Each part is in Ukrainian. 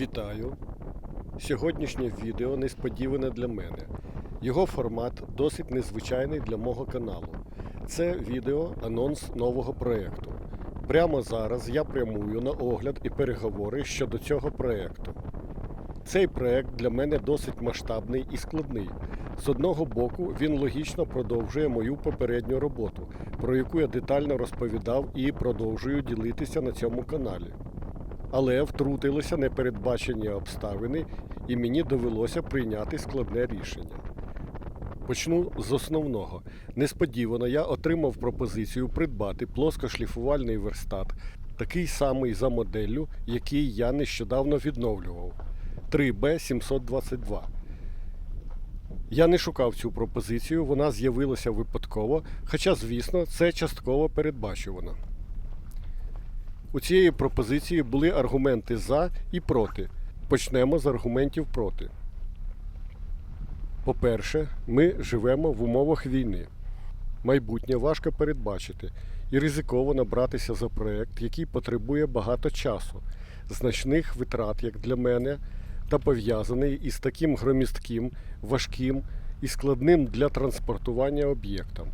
Вітаю! Сьогоднішнє відео несподіване для мене. Його формат досить незвичайний для мого каналу. Це відео анонс нового проєкту. Прямо зараз я прямую на огляд і переговори щодо цього проєкту. Цей проєкт для мене досить масштабний і складний. З одного боку, він логічно продовжує мою попередню роботу, про яку я детально розповідав і продовжую ділитися на цьому каналі. Але втрутилися непередбачені обставини, і мені довелося прийняти складне рішення. Почну з основного. Несподівано я отримав пропозицію придбати плоскошліфувальний верстат, такий самий за моделлю, який я нещодавно відновлював 3B722. Я не шукав цю пропозицію, вона з'явилася випадково, хоча, звісно, це частково передбачувано. У цієї пропозиції були аргументи за і проти. Почнемо з аргументів проти. По-перше, ми живемо в умовах війни. Майбутнє важко передбачити і ризиковано братися за проект, який потребує багато часу, значних витрат, як для мене, та пов'язаний із таким громістким, важким і складним для транспортування об'єктом.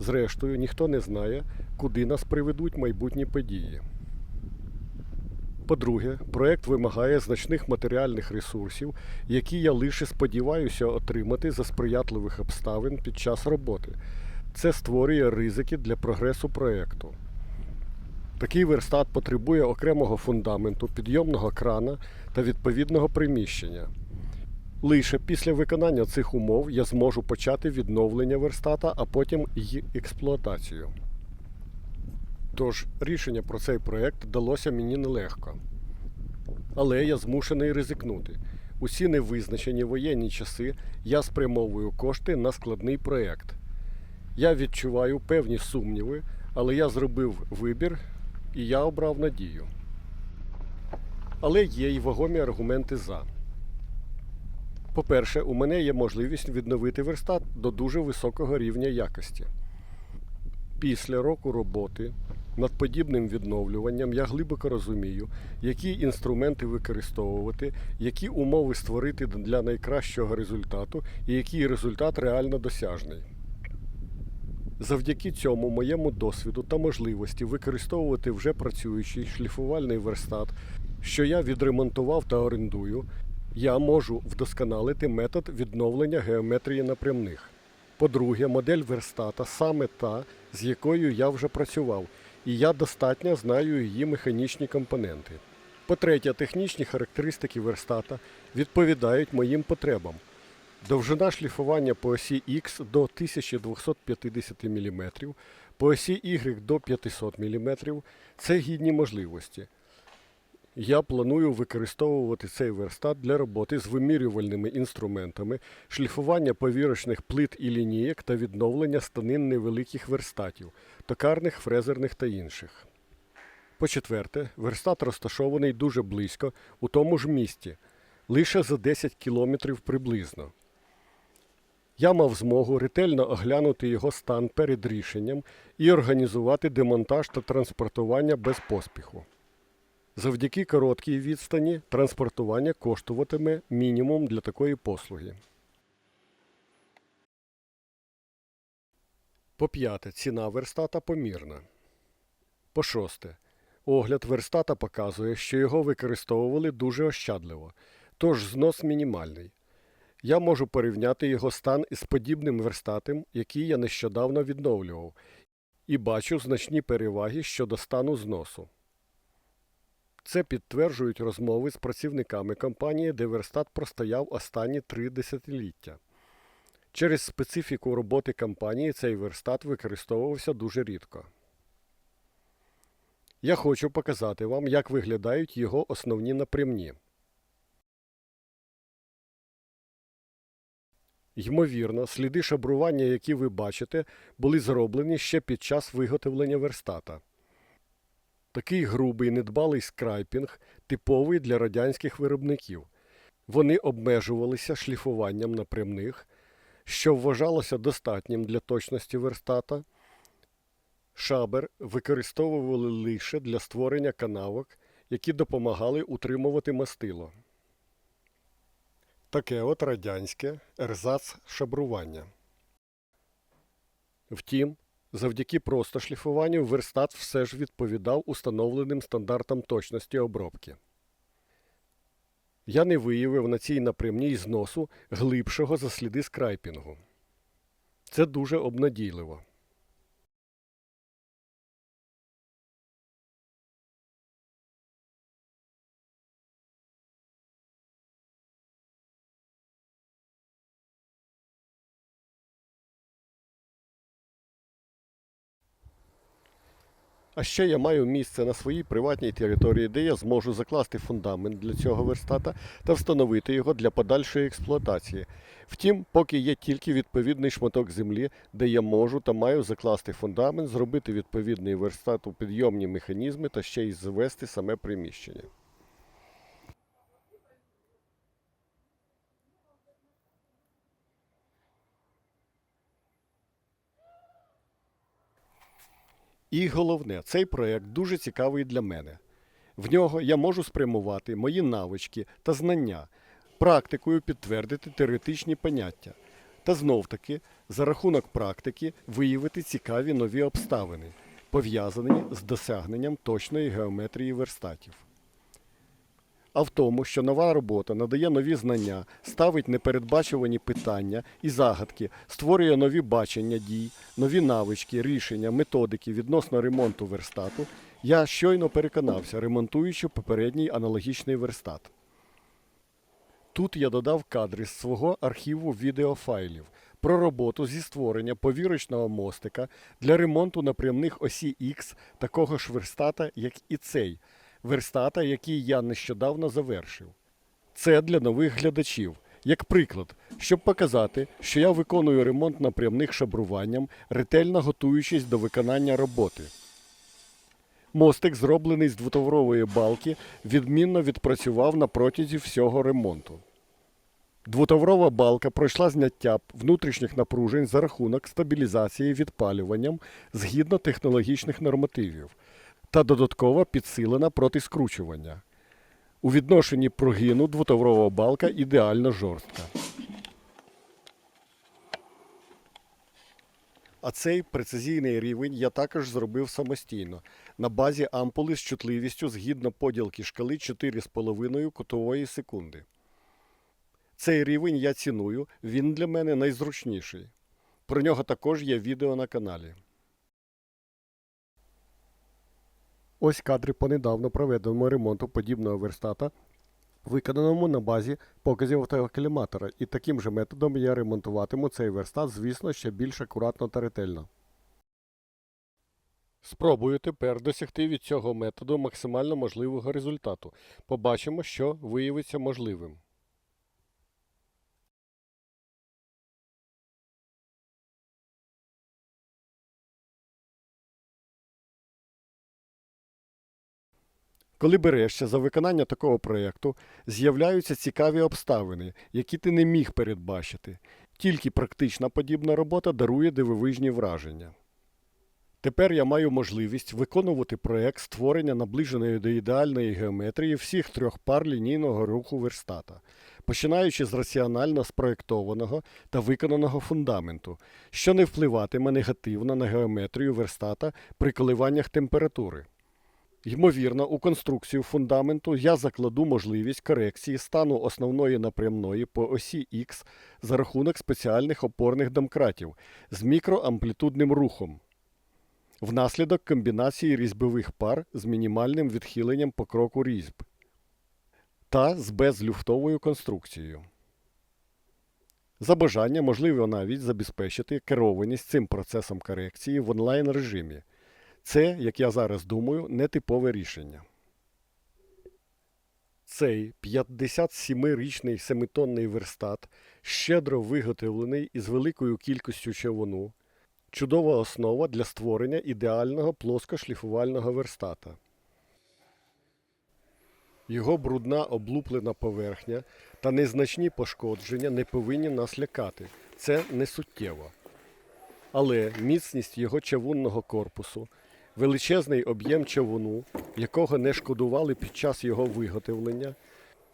Зрештою, ніхто не знає, куди нас приведуть майбутні події. По-друге, проект вимагає значних матеріальних ресурсів, які я лише сподіваюся отримати за сприятливих обставин під час роботи. Це створює ризики для прогресу проекту. Такий верстат потребує окремого фундаменту, підйомного крана та відповідного приміщення. Лише після виконання цих умов я зможу почати відновлення верстата, а потім й експлуатацію. Тож рішення про цей проект далося мені нелегко. Але я змушений ризикнути. Усі невизначені воєнні часи я спрямовую кошти на складний проект. Я відчуваю певні сумніви, але я зробив вибір і я обрав надію. Але є й вагомі аргументи за. По-перше, у мене є можливість відновити верстат до дуже високого рівня якості. Після року роботи над подібним відновлюванням я глибоко розумію, які інструменти використовувати, які умови створити для найкращого результату і який результат реально досяжний. Завдяки цьому моєму досвіду та можливості використовувати вже працюючий шліфувальний верстат, що я відремонтував та орендую, я можу вдосконалити метод відновлення геометрії напрямних. По-друге, модель верстата саме та, з якою я вже працював, і я достатньо знаю її механічні компоненти. По-третє, технічні характеристики верстата відповідають моїм потребам. Довжина шліфування по осі X до 1250 мм, по осі Y до 500 мм це гідні можливості. Я планую використовувати цей верстат для роботи з вимірювальними інструментами, шліфування повірочних плит і лінійок та відновлення станин невеликих верстатів, токарних, фрезерних та інших. По-четверте, верстат розташований дуже близько, у тому ж місті, лише за 10 кілометрів приблизно. Я мав змогу ретельно оглянути його стан перед рішенням і організувати демонтаж та транспортування без поспіху. Завдяки короткій відстані транспортування коштуватиме мінімум для такої послуги. По п'яте, ціна верстата помірна. По шосте, огляд верстата показує, що його використовували дуже ощадливо, тож знос мінімальний. Я можу порівняти його стан із подібним верстатом, який я нещодавно відновлював, і бачу значні переваги щодо стану зносу. Це підтверджують розмови з працівниками компанії, де верстат простояв останні три десятиліття. Через специфіку роботи компанії цей верстат використовувався дуже рідко. Я хочу показати вам, як виглядають його основні напрямні. Ймовірно, сліди шабрування, які ви бачите, були зроблені ще під час виготовлення верстата. Такий грубий недбалий скрайпінг типовий для радянських виробників. Вони обмежувалися шліфуванням напрямних, що вважалося достатнім для точності верстата. Шабер використовували лише для створення канавок які допомагали утримувати мастило. Таке от радянське ерзац шабрування. Втім, завдяки просто шліфуванню верстат все ж відповідав установленим стандартам точності обробки. Я не виявив на цій напрямній зносу глибшого за сліди скрайпінгу. Це дуже обнадійливо. А ще я маю місце на своїй приватній території, де я зможу закласти фундамент для цього верстата та встановити його для подальшої експлуатації. Втім, поки є тільки відповідний шматок землі, де я можу та маю закласти фундамент, зробити відповідний верстат у підйомні механізми та ще й звести саме приміщення. І головне, цей проект дуже цікавий для мене. В нього я можу спрямувати мої навички та знання, практикою підтвердити теоретичні поняття. Та знов таки, за рахунок практики, виявити цікаві нові обставини, пов'язані з досягненням точної геометрії верстатів. А в тому, що нова робота надає нові знання, ставить непередбачувані питання і загадки, створює нові бачення дій, нові навички, рішення, методики відносно ремонту верстату, я щойно переконався, ремонтуючи попередній аналогічний верстат. Тут я додав кадри з свого архіву відеофайлів про роботу зі створення повірочного мостика для ремонту напрямних осі X такого ж верстата, як і цей, верстата, який я нещодавно завершив. Це для нових глядачів, як приклад, щоб показати, що я виконую ремонт напрямних шабруванням, ретельно готуючись до виконання роботи. Мостик, зроблений з двотоврової балки, відмінно відпрацював на протязі всього ремонту. Двотоврова балка пройшла зняття внутрішніх напружень за рахунок стабілізації відпалюванням згідно технологічних нормативів та додатково підсилена проти скручування. У відношенні прогину двотоврова балка ідеально жорстка. А цей прецизійний рівень я також зробив самостійно на базі ампули з чутливістю згідно поділки шкали 4,5 кутової секунди. Цей рівень я ціную, він для мене найзручніший. Про нього також є відео на каналі. Ось кадри по недавно проведеному ремонту подібного верстата, виконаному на базі показів автокаліматора. І таким же методом я ремонтуватиму цей верстат, звісно, ще більш акуратно та ретельно. Спробую тепер досягти від цього методу максимально можливого результату. Побачимо, що виявиться можливим. Коли берешся за виконання такого проєкту, з'являються цікаві обставини, які ти не міг передбачити. Тільки практична подібна робота дарує дивовижні враження. Тепер я маю можливість виконувати проєкт створення наближеної до ідеальної геометрії всіх трьох пар лінійного руху верстата, починаючи з раціонально спроєктованого та виконаного фундаменту, що не впливатиме негативно на геометрію верстата при коливаннях температури. Ймовірно, у конструкцію фундаменту я закладу можливість корекції стану основної напрямної по осі Х за рахунок спеціальних опорних домкратів з мікроамплітудним рухом внаслідок комбінації різьбових пар з мінімальним відхиленням по кроку різьб та з безлюфтовою конструкцією. За бажання можливо навіть забезпечити керованість цим процесом корекції в онлайн режимі. Це, як я зараз думаю, нетипове рішення. Цей 57-річний семитонний верстат, щедро виготовлений із великою кількістю човуну, чудова основа для створення ідеального плоскошліфувального верстата. Його брудна облуплена поверхня та незначні пошкодження не повинні нас лякати. Це не суттєво. Але міцність його чавунного корпусу, величезний об'єм човуну, якого не шкодували під час його виготовлення,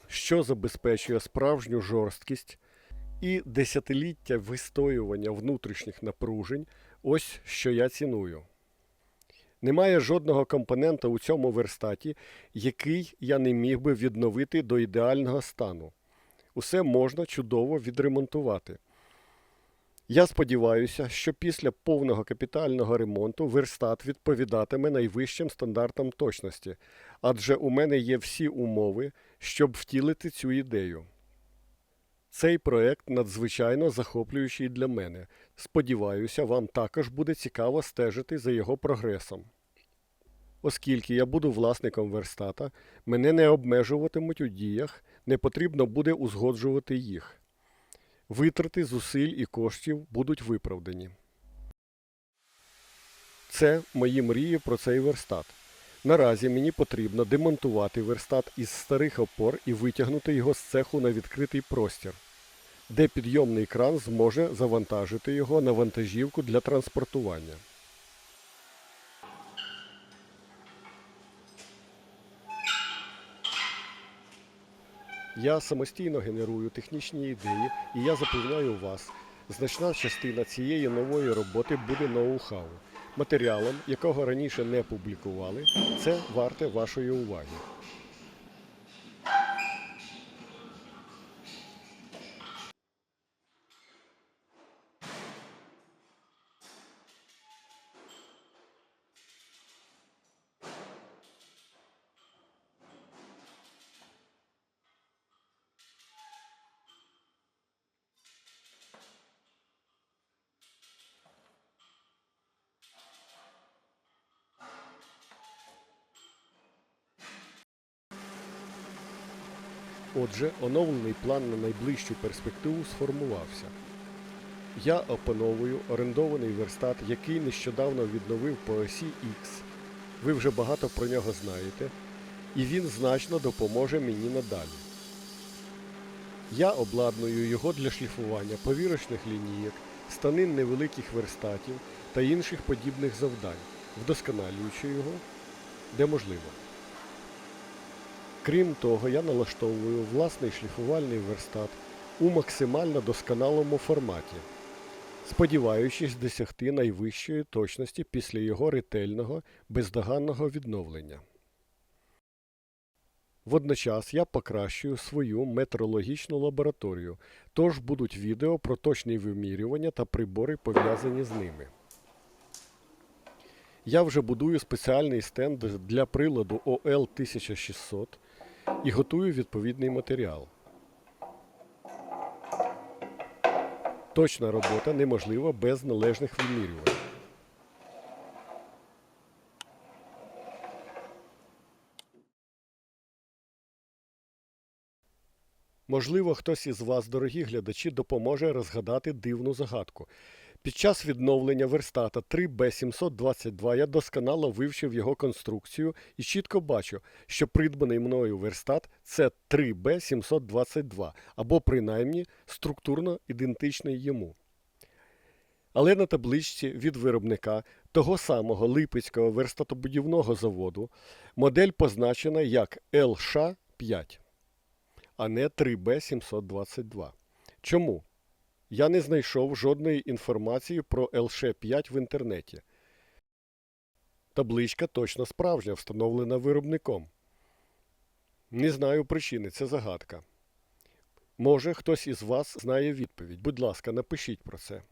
що забезпечує справжню жорсткість і десятиліття вистоювання внутрішніх напружень ось що я ціную. Немає жодного компонента у цьому верстаті, який я не міг би відновити до ідеального стану. Усе можна чудово відремонтувати. Я сподіваюся, що після повного капітального ремонту верстат відповідатиме найвищим стандартам точності, адже у мене є всі умови, щоб втілити цю ідею. Цей проект надзвичайно захоплюючий для мене. Сподіваюся, вам також буде цікаво стежити за його прогресом. Оскільки я буду власником верстата, мене не обмежуватимуть у діях, не потрібно буде узгоджувати їх. Витрати зусиль і коштів будуть виправдані. Це мої мрії про цей верстат. Наразі мені потрібно демонтувати верстат із старих опор і витягнути його з цеху на відкритий простір, де підйомний кран зможе завантажити його на вантажівку для транспортування. Я самостійно генерую технічні ідеї, і я запевняю вас, значна частина цієї нової роботи буде ноу-хау. Матеріалом, якого раніше не публікували, це варте вашої уваги. Отже, оновлений план на найближчу перспективу сформувався. Я опановую орендований верстат, який нещодавно відновив по осі X. Ви вже багато про нього знаєте, і він значно допоможе мені надалі. Я обладную його для шліфування повірочних лінійок, станин невеликих верстатів та інших подібних завдань, вдосконалюючи його, де можливо. Крім того, я налаштовую власний шліфувальний верстат у максимально досконалому форматі, сподіваючись досягти найвищої точності після його ретельного, бездоганного відновлення. Водночас я покращую свою метрологічну лабораторію, тож будуть відео про точні вимірювання та прибори пов'язані з ними. Я вже будую спеціальний стенд для приладу ОЛ 1600 і готую відповідний матеріал. Точна робота неможлива без належних вимірювань. Можливо, хтось із вас, дорогі глядачі, допоможе розгадати дивну загадку. Під час відновлення верстата 3B722 я досконало вивчив його конструкцію і чітко бачу, що придбаний мною верстат це 3B722, або принаймні структурно ідентичний йому. Але на табличці від виробника того самого Липецького верстатобудівного заводу модель позначена як LШ5, а не 3B722. Чому? Я не знайшов жодної інформації про ЛШ5 в інтернеті. Табличка точно справжня, встановлена виробником. Не знаю причини, це загадка. Може, хтось із вас знає відповідь. Будь ласка, напишіть про це.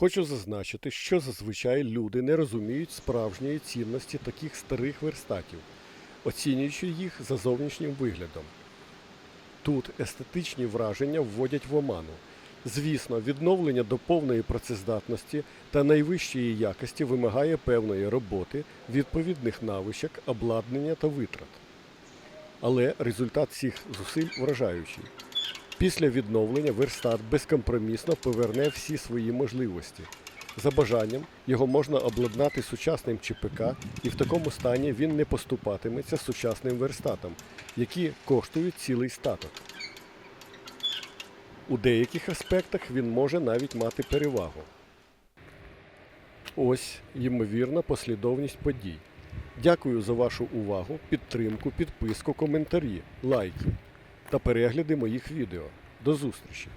Хочу зазначити, що зазвичай люди не розуміють справжньої цінності таких старих верстатів, оцінюючи їх за зовнішнім виглядом. Тут естетичні враження вводять в оману. Звісно, відновлення до повної працездатності та найвищої якості вимагає певної роботи, відповідних навичок, обладнання та витрат. Але результат цих зусиль вражаючий. Після відновлення верстат безкомпромісно поверне всі свої можливості. За бажанням його можна обладнати сучасним ЧПК, і в такому стані він не поступатиметься сучасним верстатам, які коштують цілий статок. У деяких аспектах він може навіть мати перевагу. Ось ймовірна послідовність подій. Дякую за вашу увагу, підтримку, підписку, коментарі, лайки та перегляди моїх відео. До зустрічі!